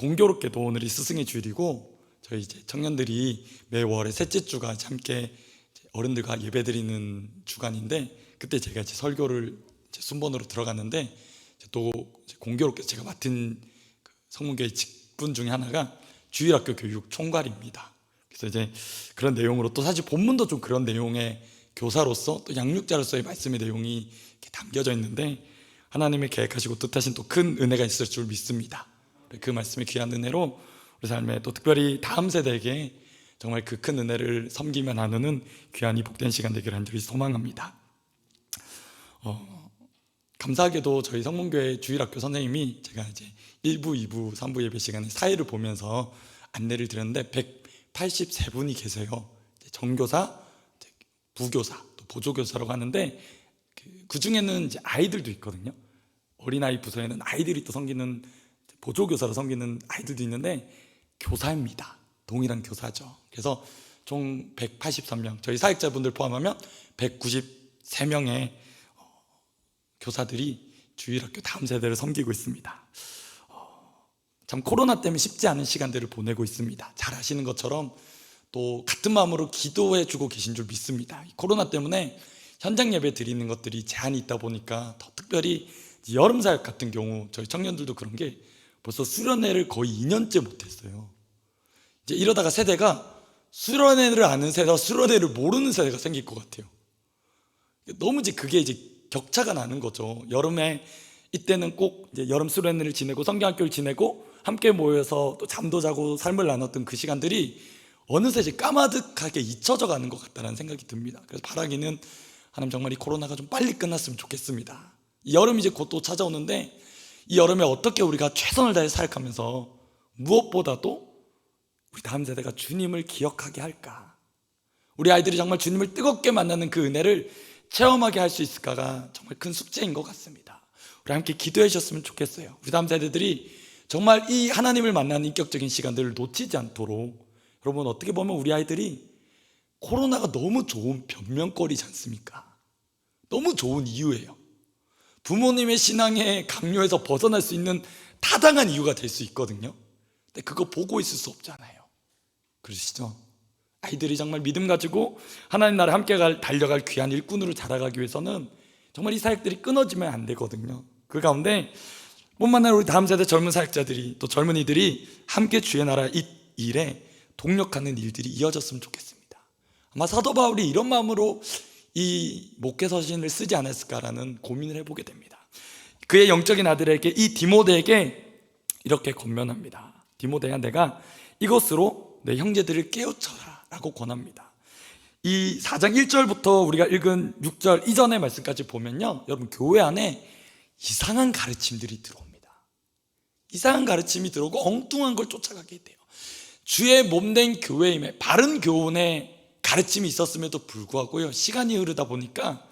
공교롭게도 오늘이 스승의 주일이고 저희 이제 청년들이 매월의 셋째 주가 함께 어른들과 예배드리는 주간인데 그때 제가 이제 설교를 이제 순번으로 들어갔는데 또 공교롭게 제가 맡은 그 성문교회 직분 중에 하나가 주일학교 교육 총괄입니다. 그래서 이제 그런 내용으로 또 사실 본문도 좀 그런 내용의 교사로서 또 양육자로서의 말씀의 내용이 담겨져 있는데 하나님의 계획하시고 뜻하신 또 큰 은혜가 있을 줄 믿습니다. 그 말씀의 귀한 은혜로 우리 삶에 또 특별히 다음 세대에게 정말 그 큰 은혜를 섬기며 나누는 귀한 이 복된 시간 되기를 간절히 소망합니다. 어, 감사하게도 저희 성문교회 주일학교 선생님이 제가 이제 1부, 2부, 3부 예배 시간에 사회를 보면서 안내를 드렸는데 183분이 계세요. 정교사, 부교사, 또 보조교사라고 하는데 그, 그 중에는 이제 아이들도 있거든요. 어린아이 부서에는 아이들이 또 섬기는 보조교사로 섬기는 아이들도 있는데 교사입니다. 동일한 교사죠. 그래서 총 183명, 저희 사역자분들 포함하면 193명의 어, 교사들이 주일학교 다음 세대를 섬기고 있습니다. 어, 참 코로나 때문에 쉽지 않은 시간들을 보내고 있습니다. 잘 아시는 것처럼 또 같은 마음으로 기도해 주고 계신 줄 믿습니다. 이 코로나 때문에 현장 예배 드리는 것들이 제한이 있다 보니까 더 특별히 여름 사역 같은 경우 저희 청년들도 그런 게 벌써 수련회를 거의 2년째 못했어요. 이제 이러다가 세대가 수련회를 아는 세대와 수련회를 모르는 세대가 생길 것 같아요. 너무 이제 그게 이제 격차가 나는 거죠. 여름에 이때는 꼭 이제 여름 수련회를 지내고 성경학교를 지내고 함께 모여서 또 잠도 자고 삶을 나눴던 그 시간들이 어느새 이제 까마득하게 잊혀져 가는 것 같다는 생각이 듭니다. 그래서 바라기는 하나님 정말 이 코로나가 좀 빨리 끝났으면 좋겠습니다. 이 여름 이제 곧 또 찾아오는데 이 여름에 어떻게 우리가 최선을 다해 살아가면서 무엇보다도 우리 다음 세대가 주님을 기억하게 할까? 우리 아이들이 정말 주님을 뜨겁게 만나는 그 은혜를 체험하게 할 수 있을까가 정말 큰 숙제인 것 같습니다. 우리 함께 기도해 주셨으면 좋겠어요. 우리 다음 세대들이 정말 이 하나님을 만나는 인격적인 시간들을 놓치지 않도록 여러분 어떻게 보면 우리 아이들이 코로나가 너무 좋은 변명거리지 않습니까? 너무 좋은 이유예요. 부모님의 신앙의 강요에서 벗어날 수 있는 타당한 이유가 될 수 있거든요. 근데 그거 보고 있을 수 없잖아요. 그러시죠? 아이들이 정말 믿음 가지고 하나님 나라 함께 갈, 달려갈 귀한 일꾼으로 자라가기 위해서는 정말 이 사역들이 끊어지면 안 되거든요. 그 가운데 못 만날 우리 다음 세대 젊은 사역자들이 또 젊은이들이 함께 주의 나라 이 일에 동력하는 일들이 이어졌으면 좋겠습니다. 아마 사도 바울이 이런 마음으로 이 목회 서신을 쓰지 않았을까라는 고민을 해보게 됩니다. 그의 영적인 아들에게 이 디모데에게 이렇게 권면합니다. 디모데야 내가 이것으로 내 형제들을 깨우쳐라라고 권합니다. 이 4장 1절부터 우리가 읽은 6절 이전의 말씀까지 보면요. 여러분 교회 안에 이상한 가르침들이 들어옵니다. 이상한 가르침이 들어오고 엉뚱한 걸 쫓아가게 돼요. 주의 몸 된 교회임에 바른 교훈의 가르침이 있었음에도 불구하고요. 시간이 흐르다 보니까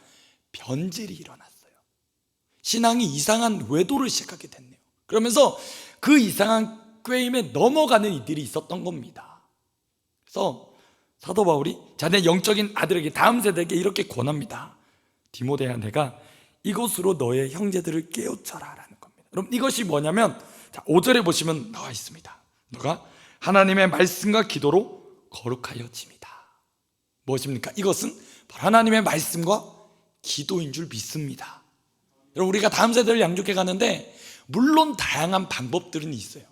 변질이 일어났어요. 신앙이 이상한 외도를 시작하게 됐네요. 그러면서 그 이상한 꾀임에 넘어가는 이들이 있었던 겁니다. 그래서 사도 바울이 자네 영적인 아들에게 다음 세대에게 이렇게 권합니다. 디모데야 내가 이것으로 너의 형제들을 깨우쳐라라는 겁니다. 여러분 이것이 뭐냐면 자, 5절에 보시면 나와 있습니다. 너가 하나님의 말씀과 기도로 거룩하여집니다. 무엇입니까? 이것은 바로 하나님의 말씀과 기도인 줄 믿습니다. 여러분 우리가 다음 세대를 양육해 가는데 물론 다양한 방법들은 있어요.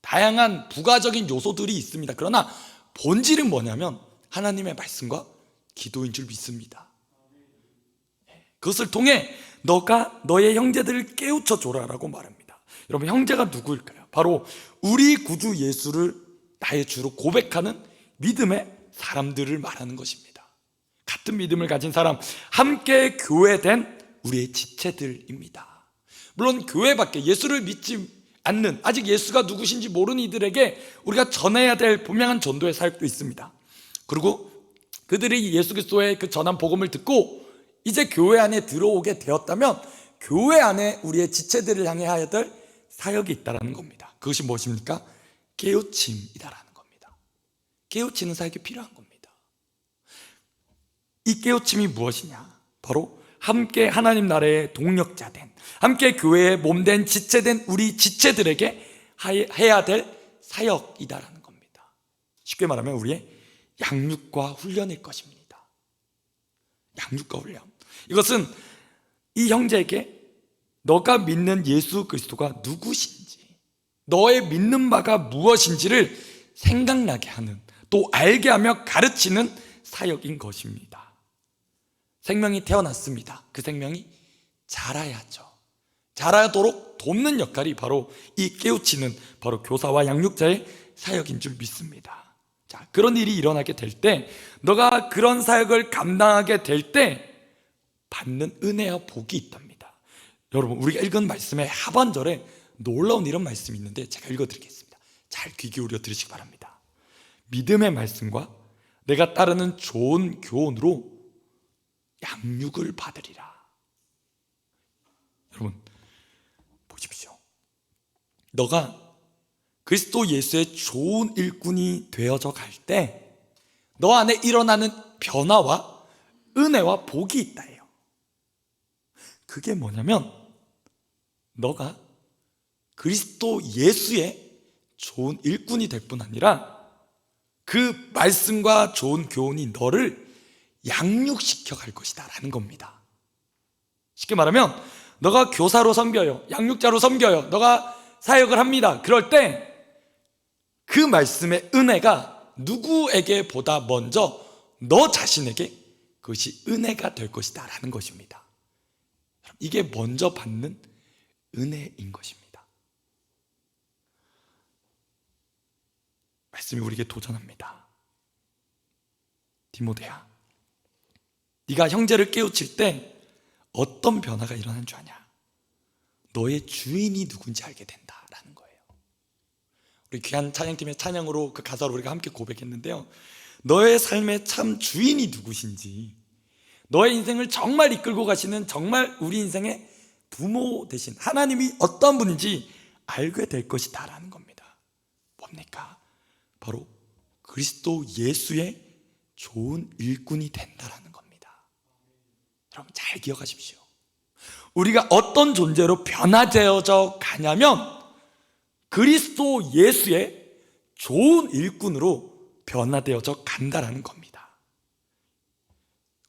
다양한 부가적인 요소들이 있습니다. 그러나 본질은 뭐냐면 하나님의 말씀과 기도인 줄 믿습니다. 그것을 통해 너가 너의 형제들을 깨우쳐 줘라라고 말합니다. 여러분 형제가 누구일까요? 바로 우리 구주 예수를 나의 주로 고백하는 믿음의 사람들을 말하는 것입니다. 같은 믿음을 가진 사람, 함께 교회된 우리의 지체들입니다. 물론 교회 밖에 예수를 믿지 않는 아직 예수가 누구신지 모르는 이들에게 우리가 전해야 될 분명한 전도의 사역도 있습니다. 그리고 그들이 예수 그리스도의 그 전한 복음을 듣고 이제 교회 안에 들어오게 되었다면 교회 안에 우리의 지체들을 향해 해야 될 사역이 있다라는 겁니다. 그것이 무엇입니까? 깨우침이다라는. 깨우치는 사역이 필요한 겁니다. 이 깨우침이 무엇이냐? 바로 함께 하나님 나라의 동력자 된, 함께 교회의 몸된 지체된 우리 지체들에게 해야 될 사역이다라는 겁니다. 쉽게 말하면 우리의 양육과 훈련일 것입니다. 양육과 훈련. 이것은 이 형제에게 너가 믿는 예수 그리스도가 누구신지, 너의 믿는 바가 무엇인지를 생각나게 하는, 또 알게 하며 가르치는 사역인 것입니다. 생명이 태어났습니다. 그 생명이 자라야죠. 자라도록 돕는 역할이 바로 이 깨우치는 바로 교사와 양육자의 사역인 줄 믿습니다. 자, 그런 일이 일어나게 될 때, 너가 그런 사역을 감당하게 될 때, 받는 은혜와 복이 있답니다. 여러분, 우리가 읽은 말씀의 하반절에 놀라운 이런 말씀이 있는데, 제가 읽어드리겠습니다. 잘 귀 기울여 들으시기 바랍니다. 믿음의 말씀과 내가 따르는 좋은 교훈으로 양육을 받으리라. 여러분, 보십시오. 너가 그리스도 예수의 좋은 일꾼이 되어져 갈 때, 너 안에 일어나는 변화와 은혜와 복이 있다예요. 그게 뭐냐면, 너가 그리스도 예수의 좋은 일꾼이 될 뿐 아니라, 그 말씀과 좋은 교훈이 너를 양육시켜 갈 것이다. 라는 겁니다. 쉽게 말하면, 너가 교사로 섬겨요. 양육자로 섬겨요. 너가 사역을 합니다. 그럴 때 그 말씀의 은혜가 누구에게 보다 먼저 너 자신에게 그것이 은혜가 될 것이다. 라는 것입니다. 이게 먼저 받는 은혜인 것입니다. 말씀이 우리에게 도전합니다. 디모데야, 네가 형제를 깨우칠 때 어떤 변화가 일어난 줄 아냐? 너의 주인이 누군지 알게 된다라는 거예요. 우리 귀한 찬양팀의 찬양으로 그 가사로 우리가 함께 고백했는데요. 너의 삶의 참 주인이 누구신지, 너의 인생을 정말 이끌고 가시는 정말 우리 인생의 부모 대신 하나님이 어떤 분인지 알게 될 것이다라는 겁니다. 뭡니까? 바로 그리스도 예수의 좋은 일꾼이 된다라는 겁니다. 여러분 잘 기억하십시오. 우리가 어떤 존재로 변화되어져 가냐면 그리스도 예수의 좋은 일꾼으로 변화되어져 간다라는 겁니다.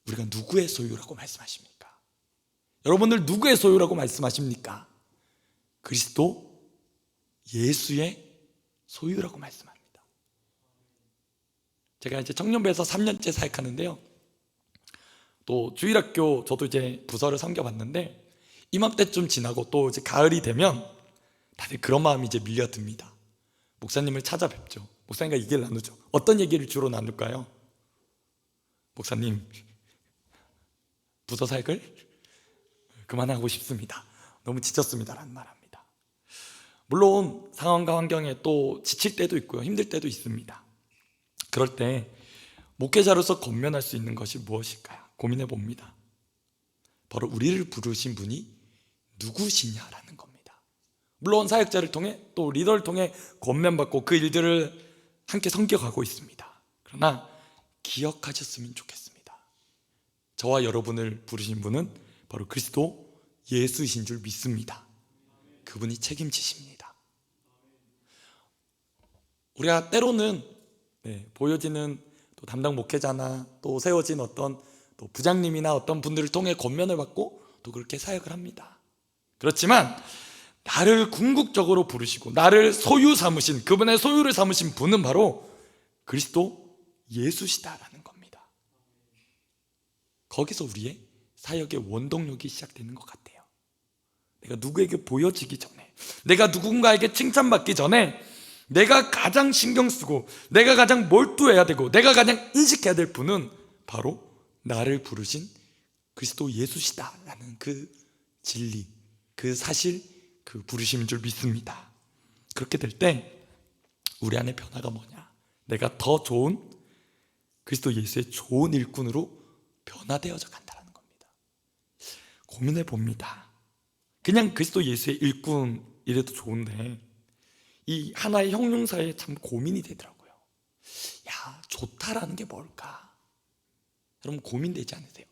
우리가 누구의 소유라고 말씀하십니까? 여러분들 누구의 소유라고 말씀하십니까? 그리스도 예수의 소유라고 말씀합니다. 제가 이제 청년부에서 3년째 사역하는데요. 또 주일학교 저도 이제 부서를 섬겨봤는데 이맘때쯤 지나고 또 이제 가을이 되면 다들 그런 마음이 이제 밀려듭니다. 목사님을 찾아뵙죠. 목사님과 얘기를 나누죠. 어떤 얘기를 주로 나눌까요? 목사님, 부서 사역을 그만하고 싶습니다. 너무 지쳤습니다. 라는 말 합니다. 물론 상황과 환경에 또 지칠 때도 있고요. 힘들 때도 있습니다. 그럴 때 목회자로서 권면할 수 있는 것이 무엇일까요? 고민해 봅니다. 바로 우리를 부르신 분이 누구시냐라는 겁니다. 물론 사역자를 통해 또 리더를 통해 권면받고 그 일들을 함께 섬겨가고 있습니다. 그러나 기억하셨으면 좋겠습니다. 저와 여러분을 부르신 분은 바로 그리스도 예수이신 줄 믿습니다. 그분이 책임지십니다. 우리가 때로는 네, 보여지는 또 담당 목회자나 또 세워진 어떤 또 부장님이나 어떤 분들을 통해 권면을 받고 또 그렇게 사역을 합니다. 그렇지만 나를 궁극적으로 부르시고 나를 소유 삼으신 그분의 소유를 삼으신 분은 바로 그리스도 예수시다라는 겁니다. 거기서 우리의 사역의 원동력이 시작되는 것 같아요. 내가 누구에게 보여지기 전에, 내가 누군가에게 칭찬받기 전에 내가 가장 신경 쓰고 내가 가장 몰두해야 되고 내가 가장 인식해야 될 분은 바로 나를 부르신 그리스도 예수시다라는 그 진리, 그 사실, 그 부르심인 줄 믿습니다. 그렇게 될 때 우리 안에 변화가 뭐냐? 내가 더 좋은 그리스도 예수의 좋은 일꾼으로 변화되어져 간다는 겁니다. 고민해 봅니다. 그냥 그리스도 예수의 일꾼 이래도 좋은데 이 하나의 형용사에 참 고민이 되더라고요. 야, 좋다라는 게 뭘까? 여러분 고민되지 않으세요?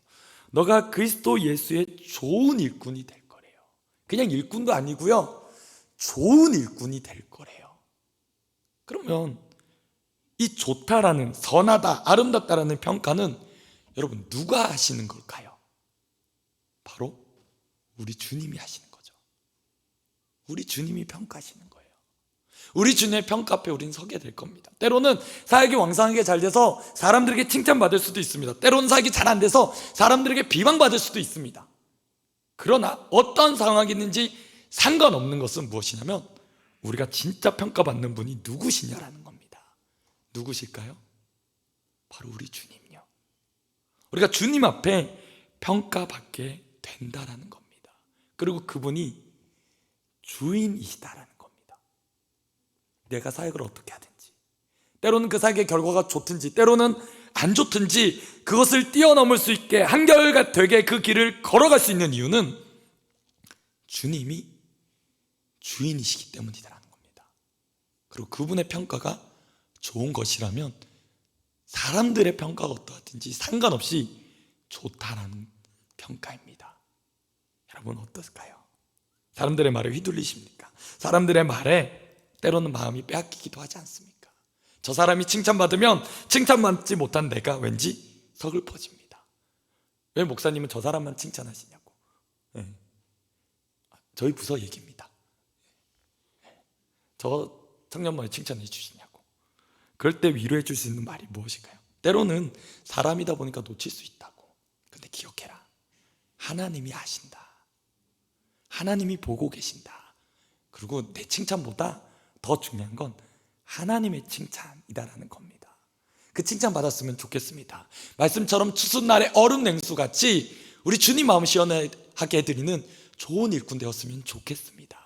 너가 그리스도 예수의 좋은 일꾼이 될 거래요. 그냥 일꾼도 아니고요. 좋은 일꾼이 될 거래요. 그러면 이 좋다라는 선하다, 아름답다라는 평가는 여러분 누가 하시는 걸까요? 바로 우리 주님이 하시는 거죠. 우리 주님이 평가하시는 거예요. 우리 주님의 평가 앞에 우리는 서게 될 겁니다. 때로는 사역이 왕성하게 잘 돼서 사람들에게 칭찬받을 수도 있습니다. 때로는 사역이 잘 안 돼서 사람들에게 비방받을 수도 있습니다. 그러나 어떤 상황이 있는지 상관없는 것은 무엇이냐면 우리가 진짜 평가받는 분이 누구시냐라는 겁니다. 누구실까요? 바로 우리 주님이요. 우리가 주님 앞에 평가받게 된다라는 겁니다. 그리고 그분이 주인이시다라는. 내가 사역을 어떻게 하든지, 때로는 그 사역의 결과가 좋든지, 때로는 안 좋든지, 그것을 뛰어넘을 수 있게 한결같 되게 그 길을 걸어갈 수 있는 이유는 주님이 주인이시기 때문이다라는 겁니다. 그리고 그분의 평가가 좋은 것이라면 사람들의 평가가 어떠하든지 상관없이 좋다라는 평가입니다. 여러분 어떨까요? 사람들의 말에 휘둘리십니까? 사람들의 말에 때로는 마음이 빼앗기기도 하지 않습니까? 저 사람이 칭찬받으면 칭찬받지 못한 내가 왠지 서글퍼집니다. 왜 목사님은 저 사람만 칭찬하시냐고. 예. 저희 부서 얘기입니다. 예. 저 청년만에 칭찬해 주시냐고. 그럴 때 위로해 줄 수 있는 말이 무엇일까요? 때로는 사람이다 보니까 놓칠 수 있다고. 근데 기억해라. 하나님이 아신다. 하나님이 보고 계신다. 그리고 내 칭찬보다 더 중요한 건 하나님의 칭찬이다라는 겁니다. 그 칭찬 받았으면 좋겠습니다. 말씀처럼 추수날의 얼음 냉수 같이 우리 주님 마음 시원하게 해드리는 좋은 일꾼 되었으면 좋겠습니다.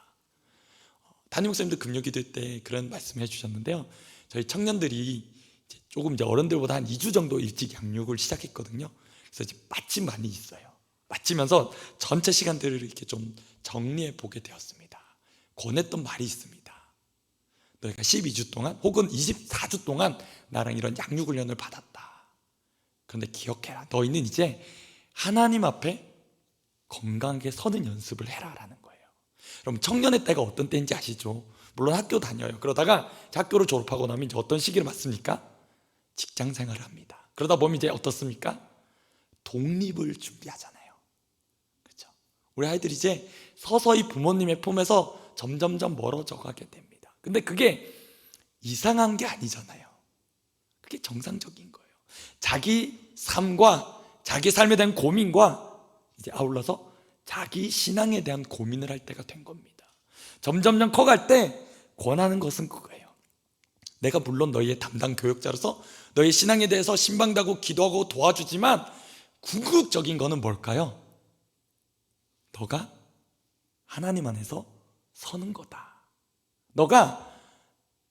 담임 목사님도 금요기도 때 그런 말씀을 해주셨는데요. 저희 청년들이 이제 조금 이제 어른들보다 한 2주 정도 일찍 양육을 시작했거든요. 그래서 이제 마침 많이 있어요. 마치면서 전체 시간들을 이렇게 좀 정리해 보게 되었습니다. 권했던 말이 있습니다. 너희가 12주 동안 혹은 24주 동안 나랑 이런 양육 훈련을 받았다. 그런데 기억해라. 너희는 이제 하나님 앞에 건강하게 서는 연습을 해라라는 거예요. 그럼 청년의 때가 어떤 때인지 아시죠? 물론 학교 다녀요. 그러다가 학교를 졸업하고 나면 이제 어떤 시기를 맞습니까? 직장 생활을 합니다. 그러다 보면 이제 어떻습니까? 독립을 준비하잖아요. 그렇죠? 우리 아이들이 이제 서서히 부모님의 품에서 점점점 멀어져 가게 됩니다. 근데 그게 이상한 게 아니잖아요. 그게 정상적인 거예요. 자기 삶과 자기 삶에 대한 고민과 이제 아울러서 자기 신앙에 대한 고민을 할 때가 된 겁니다. 점점점 커갈 때 권하는 것은 그거예요. 내가 물론 너희의 담당 교육자로서 너희 신앙에 대해서 신방다고 기도하고 도와주지만 궁극적인 거는 뭘까요? 너가 하나님 안에서 서는 거다. 너가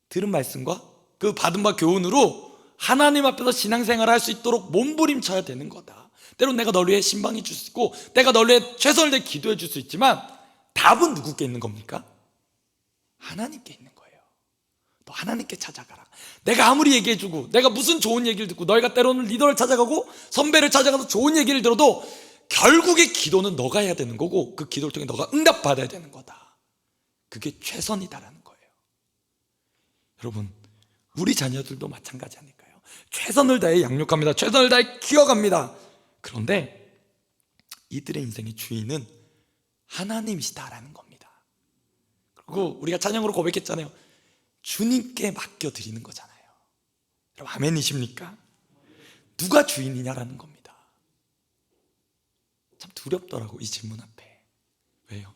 들은 말씀과 그 받은 바 교훈으로 하나님 앞에서 신앙생활을 할 수 있도록 몸부림쳐야 되는 거다. 때론 내가 널 위해 신방해 줄 수 있고 내가 널 위해 최선을 다해 기도해 줄 수 있지만 답은 누구께 있는 겁니까? 하나님께 있는 거예요. 너 하나님께 찾아가라. 내가 아무리 얘기해 주고 내가 무슨 좋은 얘기를 듣고 너희가 때로는 리더를 찾아가고 선배를 찾아가서 좋은 얘기를 들어도 결국에 기도는 너가 해야 되는 거고 그 기도를 통해 너가 응답받아야 되는 거다. 그게 최선이다라는. 여러분, 우리 자녀들도 마찬가지 아닐까요? 최선을 다해 양육합니다. 최선을 다해 키워갑니다. 그런데 이들의 인생의 주인은 하나님이시다라는 겁니다. 그리고 우리가 찬양으로 고백했잖아요. 주님께 맡겨드리는 거잖아요. 여러분, 아멘이십니까? 누가 주인이냐라는 겁니다. 참 두렵더라고, 이 질문 앞에. 왜요?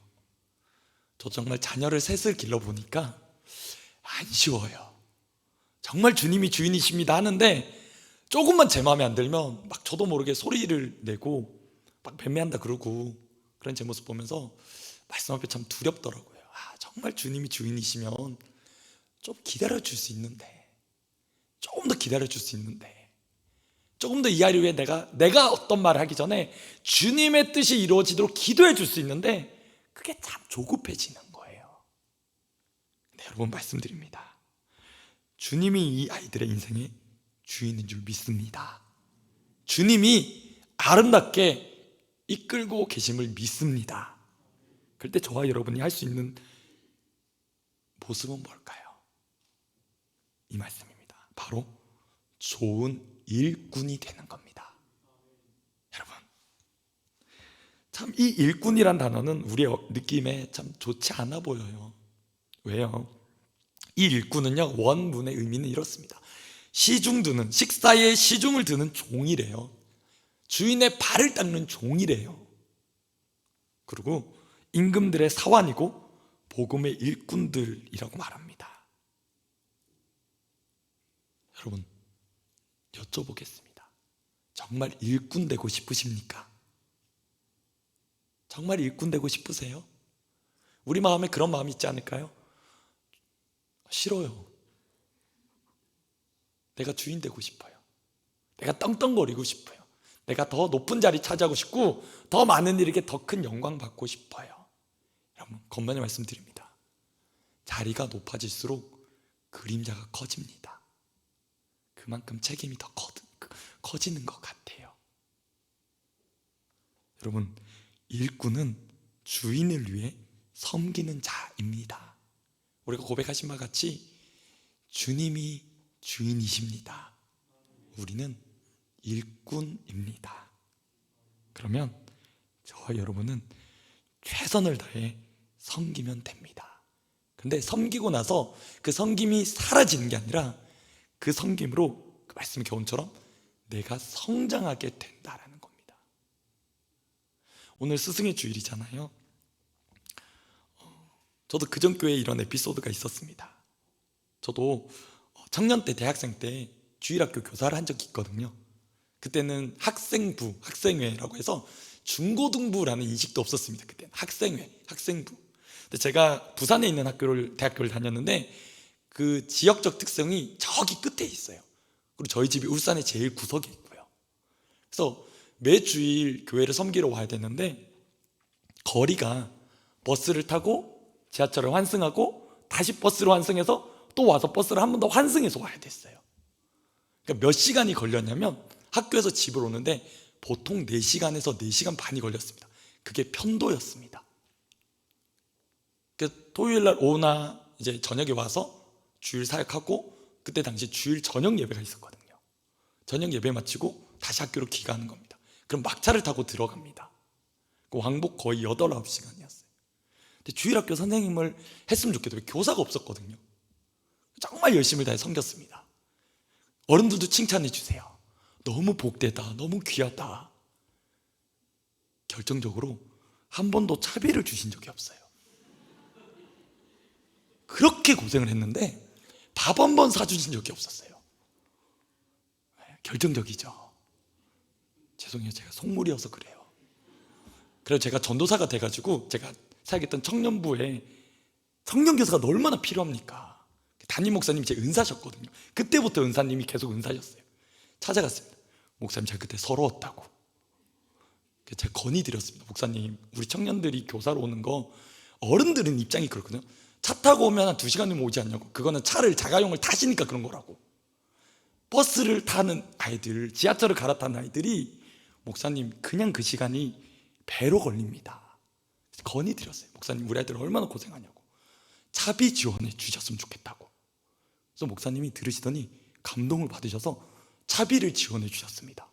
저 정말 자녀를 셋을 길러보니까 안 쉬워요. 정말 주님이 주인이십니다 하는데 조금만 제 마음에 안 들면 막 저도 모르게 소리를 내고 막 뱀매한다 그러고 그런 제 모습 보면서 말씀 앞에 참 두렵더라고요. 아, 정말 주님이 주인이시면 좀 기다려 줄 수 있는데 조금 더 기다려 줄 수 있는데 조금 더 이 아이를 위해 내가 내가 어떤 말을 하기 전에 주님의 뜻이 이루어지도록 기도해 줄 수 있는데 그게 참 조급해지는 여러분 말씀드립니다. 주님이 이 아이들의 인생의 주인인 줄 믿습니다. 주님이 아름답게 이끌고 계심을 믿습니다. 그럴 때 저와 여러분이 할 수 있는 보습은 뭘까요? 이 말씀입니다. 바로 좋은 일꾼이 되는 겁니다. 여러분, 참 이 일꾼이란 단어는 우리의 느낌에 참 좋지 않아 보여요. 왜요? 이 일꾼은요 원문의 의미는 이렇습니다. 시중 드는 식사에 시중을 드는 종이래요. 주인의 발을 닦는 종이래요. 그리고 임금들의 사환이고 복음의 일꾼들이라고 말합니다. 여러분 여쭤보겠습니다. 정말 일꾼 되고 싶으십니까? 정말 일꾼 되고 싶으세요? 우리 마음에 그런 마음이 있지 않을까요? 싫어요. 내가 주인 되고 싶어요. 내가 떵떵거리고 싶어요. 내가 더 높은 자리 차지하고 싶고 더 많은 일에게 더 큰 영광 받고 싶어요. 여러분 건반의 말씀드립니다. 자리가 높아질수록 그림자가 커집니다. 그만큼 책임이 더 커, 커지는 것 같아요. 여러분 일꾼은 주인을 위해 섬기는 자입니다. 우리가 고백하신 바와 같이 주님이 주인이십니다. 우리는 일꾼입니다. 그러면 저와 여러분은 최선을 다해 섬기면 됩니다. 근데 섬기고 나서 그 섬김이 사라지는 게 아니라 그 섬김으로 그 말씀 교훈처럼 내가 성장하게 된다라는 겁니다. 오늘 스승의 주일이잖아요. 저도 그전 교회에 이런 에피소드가 있었습니다. 저도 청년 때 대학생 때 주일학교 교사를 한 적이 있거든요. 그때는 학생부, 학생회라고 해서 중고등부라는 인식도 없었습니다. 그때는 학생회, 학생부. 근데 제가 부산에 있는 학교를 대학교를 다녔는데 그 지역적 특성이 저기 끝에 있어요. 그리고 저희 집이 울산의 제일 구석에 있고요. 그래서 매 주일 교회를 섬기러 와야 되는데 거리가 버스를 타고 지하철을 환승하고 다시 버스로 환승해서 또 와서 버스를 한 번 더 환승해서 와야 됐어요. 그러니까 몇 시간이 걸렸냐면 학교에서 집을 오는데 보통 4시간에서 4시간 반이 걸렸습니다. 그게 편도였습니다. 그 토요일 날 오나 이제 저녁에 와서 주일 사역하고 그때 당시 주일 저녁 예배가 있었거든요. 저녁 예배 마치고 다시 학교로 귀가하는 겁니다. 그럼 막차를 타고 들어갑니다. 그 왕복 거의 8, 9시간이었어요. 근데 주일학교 선생님을 했으면 좋겠어요. 교사가 없었거든요. 정말 열심히 다해 섬겼습니다. 어른들도 칭찬해 주세요. 너무 복되다. 너무 귀하다. 결정적으로 한 번도 차비를 주신 적이 없어요. 그렇게 고생을 했는데 밥 한 번 사주신 적이 없었어요. 네, 결정적이죠. 죄송해요. 제가 속물이어서 그래요. 그래서 제가 전도사가 돼가지고 제가 사역했던 청년부에 청년교사가 얼마나 필요합니까? 담임 목사님이 제 은사셨거든요. 그때부터 은사님이 계속 은사셨어요. 찾아갔습니다. 목사님 제가 그때 서러웠다고. 제가 건의드렸습니다. 목사님 우리 청년들이 교사로 오는 거 어른들은 입장이 그렇거든요. 차 타고 오면 한두 시간이면 오지 않냐고. 그거는 차를 자가용을 타시니까 그런 거라고. 버스를 타는 아이들, 지하철을 갈아타는 아이들이 목사님 그냥 그 시간이 배로 걸립니다. 건의 드렸어요. 목사님 우리 아이들 얼마나 고생하냐고. 차비 지원해 주셨으면 좋겠다고. 그래서 목사님이 들으시더니 감동을 받으셔서 차비를 지원해 주셨습니다.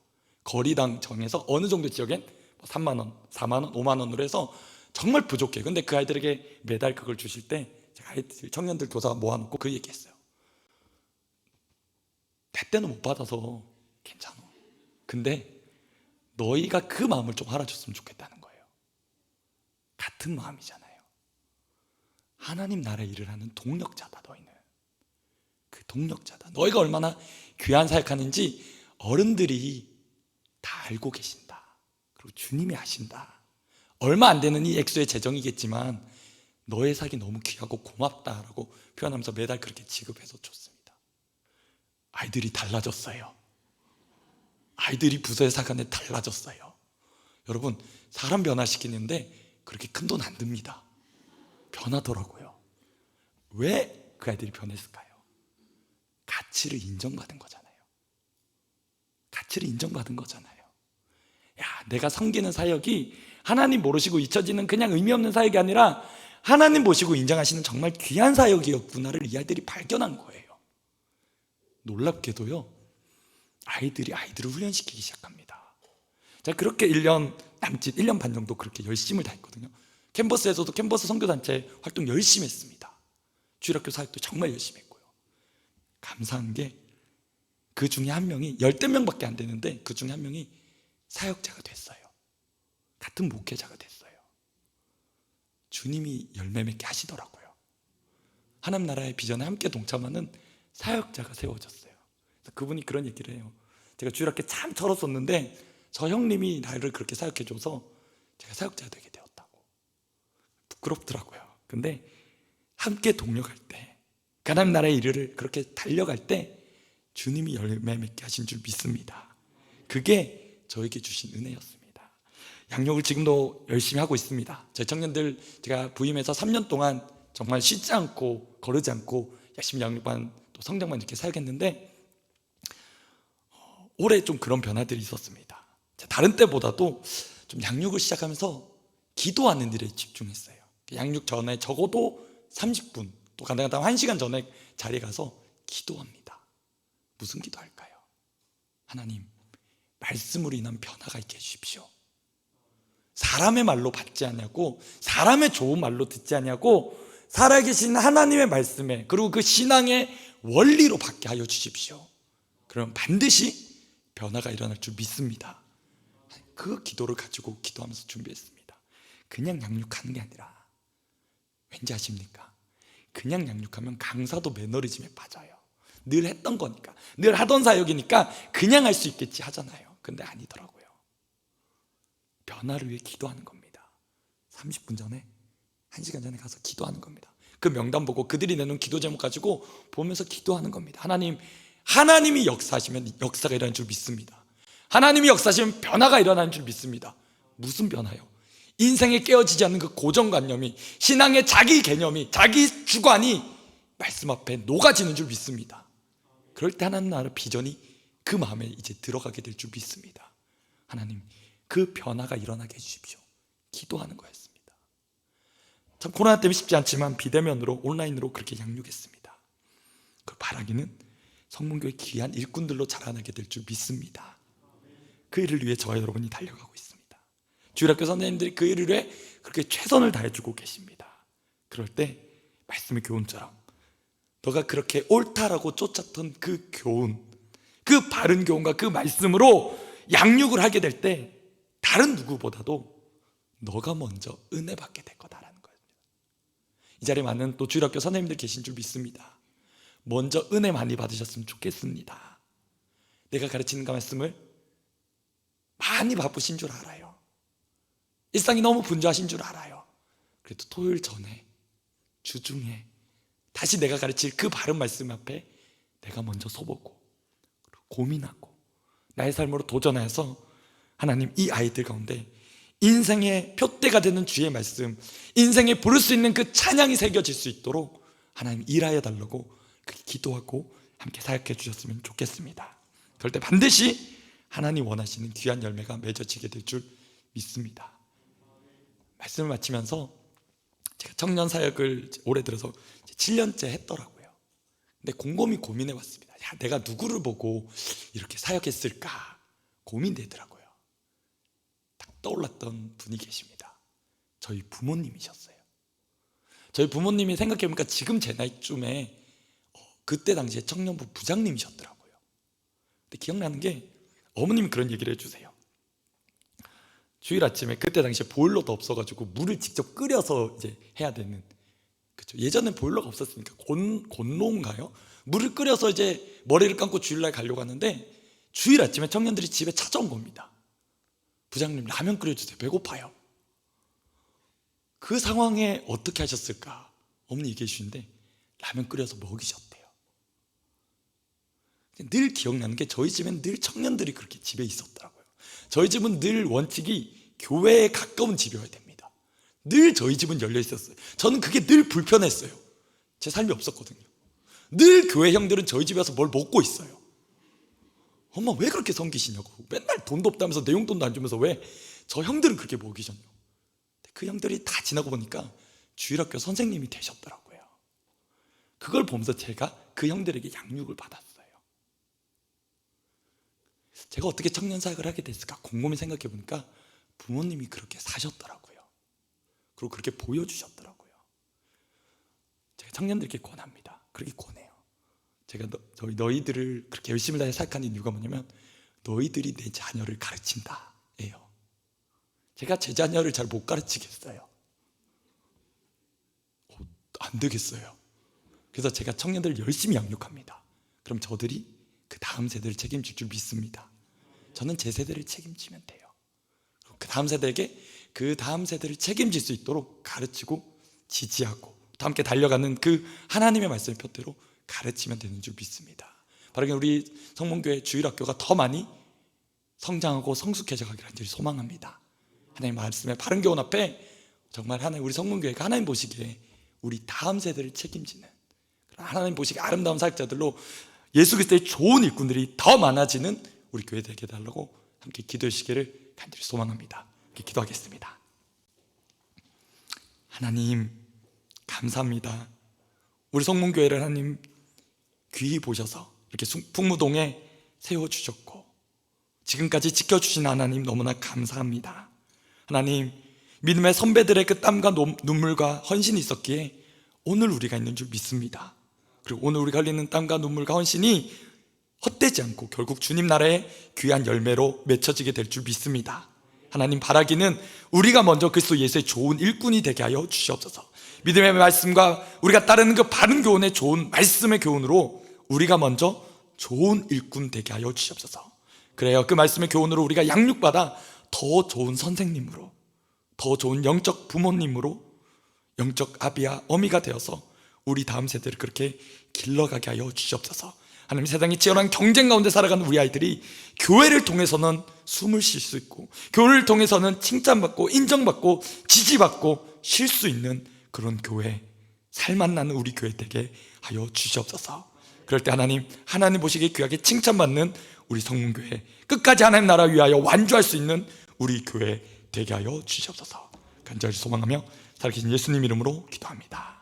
거리당 정해서 어느 정도 지역엔 3만 원, 4만 원, 5만 원으로 해서 정말 부족해요. 근데 그 아이들에게 매달 그걸 주실 때 제가 청년들 교사 모아놓고 그 얘기했어요. 내 때는 못 받아서 괜찮아. 근데 너희가 그 마음을 좀 알아줬으면 좋겠다는. 같은 마음이잖아요. 하나님 나라 일을 하는 동력자다 너희는. 그 동력자다. 너희가 얼마나 귀한 사역하는지 어른들이 다 알고 계신다. 그리고 주님이 아신다. 얼마 안 되는 이 액수의 재정이겠지만 너의 사기 너무 귀하고 고맙다라고 표현하면서 매달 그렇게 지급해서 줬습니다. 아이들이 달라졌어요. 아이들이 부서에 사간에 달라졌어요. 여러분 사람 변화시키는데 그렇게 큰 돈 안 듭니다. 변하더라고요. 왜 그 아이들이 변했을까요? 가치를 인정받은 거잖아요. 가치를 인정받은 거잖아요. 야, 내가 섬기는 사역이 하나님 모르시고 잊혀지는 그냥 의미 없는 사역이 아니라 하나님 보시고 인정하시는 정말 귀한 사역이었구나를 이 아이들이 발견한 거예요. 놀랍게도요. 아이들이 아이들을 훈련시키기 시작합니다. 자, 그렇게 1년 남짓 1년 반 정도 그렇게 열심을 다했거든요. 캠퍼스에서도 캠퍼스 선교단체 활동 열심히 했습니다. 주일학교 사역도 정말 열심히 했고요. 감사한 게 그 중에 한 명이 열댓 명밖에 안 되는데 그 중에 한 명이 사역자가 됐어요. 같은 목회자가 됐어요. 주님이 열매 맺게 하시더라고요. 하나님 나라의 비전에 함께 동참하는 사역자가 세워졌어요. 그분이 그런 얘기를 해요. 제가 주일학교 참 철었었는데 저 형님이 나를 그렇게 사역해줘서 제가 사역자가 되게 되었다고. 부끄럽더라고요. 근데 함께 동력할 때, 하나님 나라의 일을 그렇게 달려갈 때 주님이 열매 맺게 하신 줄 믿습니다. 그게 저에게 주신 은혜였습니다. 양육을 지금도 열심히 하고 있습니다. 저희 청년들 제가 부임해서 3년 동안 정말 쉬지 않고 거르지 않고 열심히 양육반 또 성장반 이렇게 살겠는데 어, 올해 좀 그런 변화들이 있었습니다. 다른 때보다도 좀 양육을 시작하면서 기도하는 일에 집중했어요. 양육 전에 적어도 30분 또 가능하다면 1시간 전에 자리에 가서 기도합니다. 무슨 기도할까요? 하나님, 말씀으로 인한 변화가 있게 해주십시오. 사람의 말로 받지 않냐고, 사람의 좋은 말로 듣지 않냐고, 살아계신 하나님의 말씀에, 그리고 그 신앙의 원리로 받게 하여 주십시오. 그럼 반드시 변화가 일어날 줄 믿습니다. 그 기도를 가지고 기도하면서 준비했습니다. 그냥 양육하는 게 아니라, 왠지 아십니까? 그냥 양육하면 강사도 매너리즘에 빠져요. 늘 했던 거니까, 늘 하던 사역이니까 그냥 할 수 있겠지 하잖아요. 근데 아니더라고요. 변화를 위해 기도하는 겁니다. 30분 전에, 1시간 전에 가서 기도하는 겁니다. 그 명단 보고 그들이 내놓은 기도 제목 가지고 보면서 기도하는 겁니다. 하나님, 하나님이 역사하시면 역사가 일어나는 줄 믿습니다. 하나님이 역사하시면 변화가 일어나는 줄 믿습니다. 무슨 변화요? 인생에 깨어지지 않는 그 고정관념이 신앙의 자기 개념이 자기 주관이 말씀 앞에 녹아지는 줄 믿습니다. 그럴 때 하나님 나라 비전이 그 마음에 이제 들어가게 될 줄 믿습니다. 하나님 그 변화가 일어나게 해주십시오. 기도하는 거였습니다. 참 코로나 때문에 쉽지 않지만 비대면으로 온라인으로 그렇게 양육했습니다. 그 바라기는 성문교의 귀한 일꾼들로 자라나게 될 줄 믿습니다. 그 일을 위해 저와 여러분이 달려가고 있습니다. 주일학교 선생님들이 그 일을 위해 그렇게 최선을 다해주고 계십니다. 그럴 때 말씀의 교훈처럼 너가 그렇게 옳다라고 쫓았던 그 교훈, 그 바른 교훈과 그 말씀으로 양육을 하게 될 때 다른 누구보다도 너가 먼저 은혜 받게 될 거다라는 거예요. 이 자리에 많은 또 주일학교 선생님들 계신 줄 믿습니다. 먼저 은혜 많이 받으셨으면 좋겠습니다. 내가 가르치는 그 말씀을 많이 바쁘신 줄 알아요. 일상이 너무 분주하신 줄 알아요. 그래도 토요일 전에, 주중에 다시 내가 가르칠 그 바른 말씀 앞에 내가 먼저 서보고 고민하고 나의 삶으로 도전해서 하나님 이 아이들 가운데 인생의 표대가 되는 주의 말씀, 인생에 부를 수 있는 그 찬양이 새겨질 수 있도록 하나님 일하여 달라고 그렇게 기도하고 함께 사역해 주셨으면 좋겠습니다. 그럴 때 반드시 하나님 원하시는 귀한 열매가 맺어지게 될 줄 믿습니다. 말씀을 마치면서 제가 청년 사역을 올해 들어서 7년째 했더라고요. 근데 곰곰이 고민해 왔습니다. 야, 내가 누구를 보고 이렇게 사역했을까 고민되더라고요. 딱 떠올랐던 분이 계십니다. 저희 부모님이셨어요. 저희 부모님이 생각해보니까 지금 제 나이쯤에 어, 그때 당시에 청년부 부장님이셨더라고요. 근데 기억나는 게 어머님이 그런 얘기를 해주세요. 주일 아침에 그때 당시에 보일러도 없어가지고 물을 직접 끓여서 이제 해야 되는 그렇죠. 예전엔 보일러가 없었으니까 곤 곤로인가요? 물을 끓여서 이제 머리를 감고 주일날 가려고 하는데 주일 아침에 청년들이 집에 찾아온 겁니다. 부장님 라면 끓여주세요. 배고파요. 그 상황에 어떻게 하셨을까? 어머니 주시는데 라면 끓여서 먹이셨대요. 늘 기억나는 게 저희 집엔 늘 청년들이 그렇게 집에 있었더라고요. 저희 집은 늘 원칙이 교회에 가까운 집이어야 됩니다. 늘 저희 집은 열려 있었어요. 저는 그게 늘 불편했어요. 제 삶이 없었거든요. 늘 교회 형들은 저희 집에 와서 뭘 먹고 있어요. 엄마 왜 그렇게 섬기시냐고. 맨날 돈도 없다면서 내 용돈도 안 주면서 왜 저 형들은 그렇게 먹이셨냐고. 그 형들이 다 지나고 보니까 주일학교 선생님이 되셨더라고요. 그걸 보면서 제가 그 형들에게 양육을 받았어요. 제가 어떻게 청년 사역을 하게 됐을까 곰곰이 생각해 보니까 부모님이 그렇게 사셨더라고요. 그리고 그렇게 보여주셨더라고요. 제가 청년들께 권합니다. 그렇게 권해요. 제가 너, 저희 너희들을 그렇게 열심히 다해 사역하는 이유가 뭐냐면 너희들이 내 자녀를 가르친다예요. 제가 제 자녀를 잘 못 가르치겠어요. 어, 안 되겠어요. 그래서 제가 청년들을 열심히 양육합니다. 그럼 저들이 그 다음 세대를 책임질 줄 믿습니다. 저는 제 세대를 책임지면 돼요. 그 다음 세대에게 그 다음 세대를 책임질 수 있도록 가르치고 지지하고 또 함께 달려가는 그 하나님의 말씀의 표대로 가르치면 되는 줄 믿습니다. 바로 우리 성문교회 주일학교가 더 많이 성장하고 성숙해져 가기를 간절히 소망합니다. 하나님 말씀의 바른 교훈 앞에 정말 하나님 우리 성문교회가 하나님 보시기에 우리 다음 세대를 책임지는 하나님 보시기에 아름다운 사역자들로 예수 그리스도의 좋은 일꾼들이 더 많아지는 우리 교회 되게 해달라고 함께 기도해 주시기를 간절히 소망합니다. 함께 기도하겠습니다. 하나님 감사합니다. 우리 성문교회를 하나님 귀히 보셔서 이렇게 숭- 풍무동에 세워주셨고 지금까지 지켜주신 하나님 너무나 감사합니다. 하나님 믿음의 선배들의 그 땀과 노- 눈물과 헌신이 있었기에 오늘 우리가 있는 줄 믿습니다. 그리고 오늘 우리가 흘리는 땀과 눈물과 헌신이 헛되지 않고 결국 주님 나라의 귀한 열매로 맺혀지게 될 줄 믿습니다. 하나님 바라기는 우리가 먼저 그리스도 예수의 좋은 일꾼이 되게 하여 주시옵소서. 믿음의 말씀과 우리가 따르는 그 바른 교훈의 좋은 말씀의 교훈으로 우리가 먼저 좋은 일꾼 되게 하여 주시옵소서. 그래요. 그 말씀의 교훈으로 우리가 양육받아 더 좋은 선생님으로, 더 좋은 영적 부모님으로, 영적 아비와 어미가 되어서 우리 다음 세대를 그렇게 길러가게 하여 주시옵소서. 하나님 세상이 치열한 경쟁 가운데 살아가는 우리 아이들이 교회를 통해서는 숨을 쉴 수 있고 교회를 통해서는 칭찬받고 인정받고 지지받고 쉴 수 있는 그런 교회 살맛 나는 우리 교회 되게 하여 주시옵소서. 그럴 때 하나님 하나님 보시기에 귀하게 칭찬받는 우리 성문교회 끝까지 하나님 나라 위하여 완주할 수 있는 우리 교회 되게 하여 주시옵소서. 간절히 소망하며 살아계신 예수님 이름으로 기도합니다.